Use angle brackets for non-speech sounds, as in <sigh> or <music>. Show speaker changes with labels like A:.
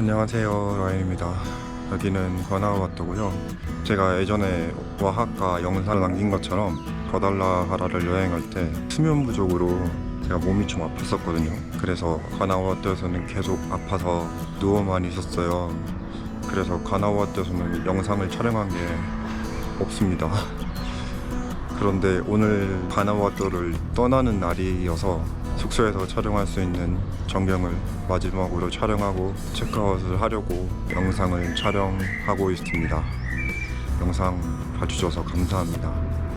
A: 안녕하세요 라인입니다. 여기는 관아와토고요. 제가 예전에 와하카 영상을 남긴 것처럼 버달라하라를 여행할 때 수면 부족으로 제가 몸이 좀 아팠었거든요. 그래서 관아와토에서는 계속 아파서 누워만 있었어요. 그래서 관아와토에서는 영상을 촬영한 게 없습니다. <laughs> 그런데 오늘 가나와토를 떠나는 날이어서 숙소에서 촬영할 수 있는 전경을 마지막으로 촬영하고 체크아웃을 하려고 영상을 촬영하고 있습니다. 영상 봐주셔서 감사합니다.